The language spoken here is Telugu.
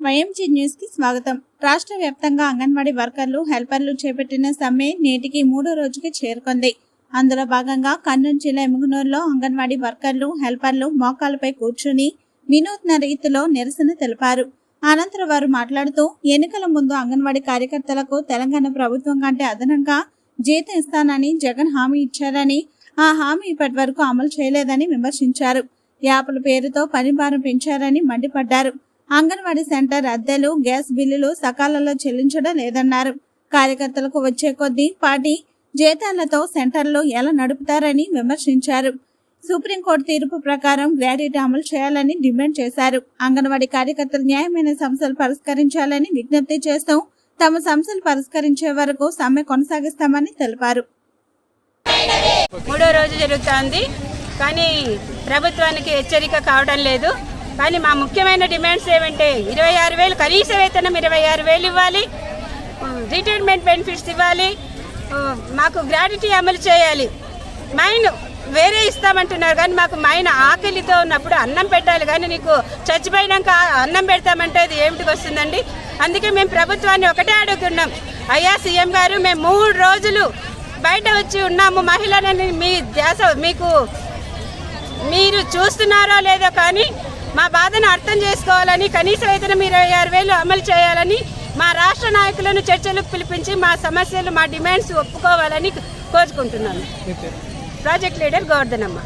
వైఎంజీ న్యూస్కి స్వాగతం. రాష్ట్ర వ్యాప్తంగా అంగన్వాడీ వర్కర్లు హెల్పర్లు చేపట్టిన సమ్మె నేటికి మూడో రోజుకి చేరుకుంది. అందులో భాగంగా కర్నూలు జిల్లా ఎముగునూరులో అంగన్వాడీ వర్కర్లు హెల్పర్లు మోకాలపై కూర్చుని వినూత్న రీతిలో నిరసన తెలిపారు. అనంతరం వారు మాట్లాడుతూ ఎన్నికల ముందు అంగన్వాడీ కార్యకర్తలకు తెలంగాణ ప్రభుత్వం కంటే అదనంగా జీతం ఇస్తానని జగన్ హామీ ఇచ్చారని ఆ హామీ ఇప్పటి వరకు అమలు చేయలేదని విమర్శించారు. యాప్ల పేరుతో పనిభారం పెంచారని మండిపడ్డారు. అంగన్వాడీ సెంటర్ అద్దెలు గ్యాస్ బిల్లులు సకాలంలో చెల్లించడం లేదన్నారు. కార్యకర్తలకు వచ్చే కొద్దీ పార్టీ జీతాలతో సెంటర్లు ఎలా నడుపుతారని విమర్శించారు. సుప్రీంకోర్టు తీర్పు ప్రకారం గ్రాడ్యుయేట్ అమలు చేయాలని డిమాండ్ చేశారు. అంగన్వాడీ కార్యకర్తలు న్యాయమైన సమస్యలు పరిష్కరించాలని విజ్ఞప్తి చేస్తూ తమ సమస్యలు పరిష్కరించే వరకు సమ్మె కొనసాగిస్తామని తెలిపారు. మూడో రోజు జరుగుతోంది. కానీ ప్రభుత్వానికి హెచ్చరిక కావడం లేదు. కానీ మా ముఖ్యమైన డిమాండ్స్ ఏమంటే ఇరవై ఆరు వేలు కనీస వేతనం ఇరవై ఆరు వేలు ఇవ్వాలి. రిటైర్మెంట్ బెనిఫిట్స్ ఇవ్వాలి. మాకు గ్రాడ్యుటీ అమలు చేయాలి. మైన్ వేరే ఇస్తామంటున్నారు కానీ మాకు మైన్ ఆకలితో ఉన్నప్పుడు అన్నం పెట్టాలి. కానీ నీకు చచ్చిపోయినాక అన్నం పెడతామంటే అది ఏమిటికి వస్తుందండి? అందుకే మేము ప్రభుత్వాన్ని ఒకటే అడుగుతున్నాం. అయ్యా సీఎం గారు మేము మూడు రోజులు బయట వచ్చి ఉన్నాము. మహిళలని మీ దేశ మీకు మీరు చూస్తున్నారో లేదో కానీ మా బాధను అర్థం చేసుకోవాలని కనీస వేతనం ఇరవై ఆరు వేలు అమలు చేయాలని మా రాష్ట్ర నాయకులను చర్చలకు పిలిపించి మా సమస్యలు మా డిమాండ్స్ ఒప్పుకోవాలని కోరుకుంటున్నాను. Project leader Govardhanamma.